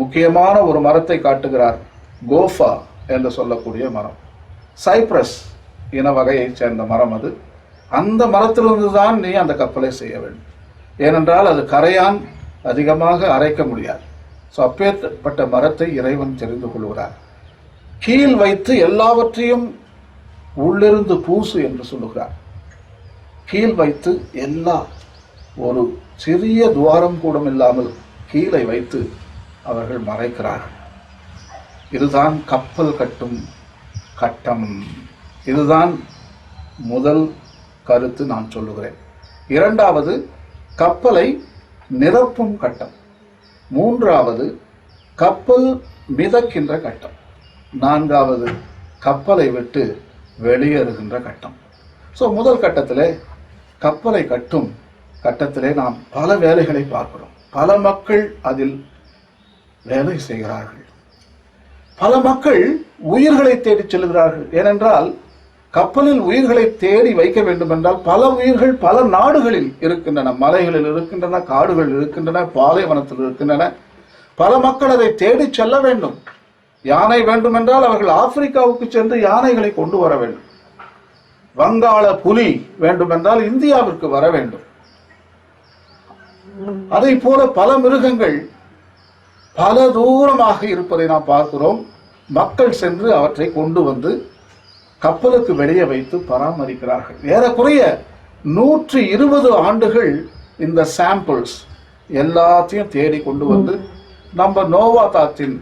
முக்கியமான ஒரு மரத்தை காட்டுகிறார். கோஃபா என்று சொல்லக்கூடிய மரம். சைப்ரஸ் இன வகையைச் சேர்ந்த மரம் அது. அந்த மரத்திலிருந்து தான் நீ அந்த கப்பலை செய்ய வேண்டும். ஏனென்றால் அது கரையான் அதிகமாக அரைக்க முடியாது. ஸோ அப்பேற்பட்ட மரத்தை இறைவன் தெரிந்து கொள்கிறார். கீழ் வைத்து எல்லாவற்றையும் உள்ளிருந்து பூசு என்று சொல்லுகிறார். கீழ் வைத்து எல்லா ஒரு சிறிய துவாரம் கூட இல்லாமல் கீழே வைத்து அவர்கள் மறைக்கிறார்கள். இதுதான் கப்பல் கட்டும் கட்டம். இதுதான் முதல் கருத்து நான் சொல்லுகிறேன். இரண்டாவது கப்பலை நிரப்பும் கட்டம். மூன்றாவது கப்பல் மிதக்கின்ற கட்டம். நான்காவது கப்பலை விட்டு வெளியேறுகின்ற கட்டம். ஸோ முதல் கட்டத்திலே கப்பலை கட்டும் கட்டத்திலே நாம் பல வேலைகளை பார்க்கிறோம். பல மக்கள் அதில் வேலை செய்கிறார்கள். பல மக்கள் உயிர்களை தேடி செல்கிறார்கள். ஏனென்றால் கப்பலில் உயிர்களை தேடி வைக்க வேண்டும் என்றால் பல உயிர்கள் பல நாடுகளில் இருக்கின்றன. மலைகளில் இருக்கின்றன காடுகளில் இருக்கின்றன பாலைவனத்தில் இருக்கின்றன. பல மக்கள் அதை தேடி செல்ல வேண்டும். யானை வேண்டும் என்றால் அவர்கள் ஆப்பிரிக்காவுக்கு சென்று யானைகளை கொண்டு வர வேண்டும். வங்காள புலி வேண்டும் என்றால் இந்தியாவிற்கு வர வேண்டும். அதை போல பல மிருகங்கள் பல தூரமாக இருப்பதை நாம் பார்க்கிறோம். மக்கள் சென்று அவற்றை கொண்டு வந்து கப்பலுக்கு வெளியே வைத்து பராமரிக்கிறார்கள். ஏறக்குறைய நூற்றி இருபது ஆண்டுகள் இந்த சாம்பிள்ஸ் எல்லாத்தையும் தேடி கொண்டு வந்து நம்ம நோவா தாத்தின்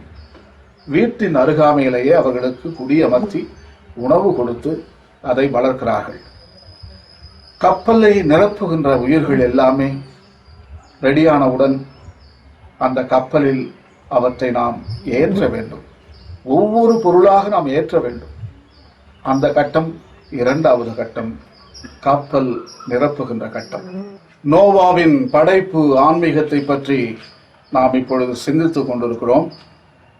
வீட்டின் அருகாமையிலேயே அவர்களுக்கு குடியமர்த்தி உணவு கொடுத்து அதை வளர்க்கிறார்கள். கப்பலை நிரப்புகின்ற உயிர்கள் எல்லாமே ரெடியானவுடன் அந்த கப்பலில் அவற்றை நாம் ஏற்ற வேண்டும். ஒவ்வொரு பொருளாக நாம் ஏற்ற வேண்டும். அந்த கட்டம் இரண்டாவது கட்டம் கப்பல் நிரப்புகின்ற கட்டம். நோவாவின் படைப்பு ஆன்மீகத்தை பற்றி நாம் இப்பொழுது சிந்தித்து கொண்டிருக்கிறோம்.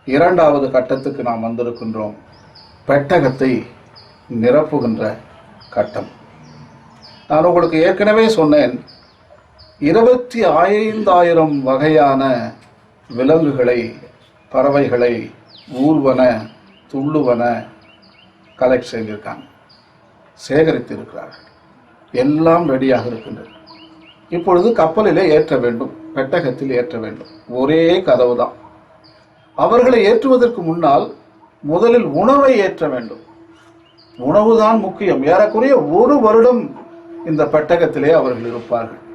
இரண்டாவது கட்டத்துக்கு நாம் வந்திருக்கின்றோம். பெட்டகத்தை நிரப்புகின்ற கட்டம். நான் உங்களுக்கு ஏற்கனவே சொன்னேன் இருபத்தி ஐந்தாயிரம் வகையான விலங்குகளை பறவைகளை ஊர்வன துள்ளுவன கலெக்ட் செய்திருக்காங்க சேகரித்து இருக்கிறார்கள் எல்லாம் ரெடியாக இருக்கின்றது. இப்பொழுது கப்பலிலே ஏற்ற வேண்டும். பெட்டகத்தில் ஏற்ற வேண்டும். ஒரே கதவு தான். அவர்களை ஏற்றுவதற்கு முன்னால் முதலில் உணவை ஏற்ற வேண்டும். உணவுதான் முக்கியம். ஏறக்குறைய ஒரு வருடம் இந்த பெட்டகத்திலே அவர்கள் இருப்பார்கள்.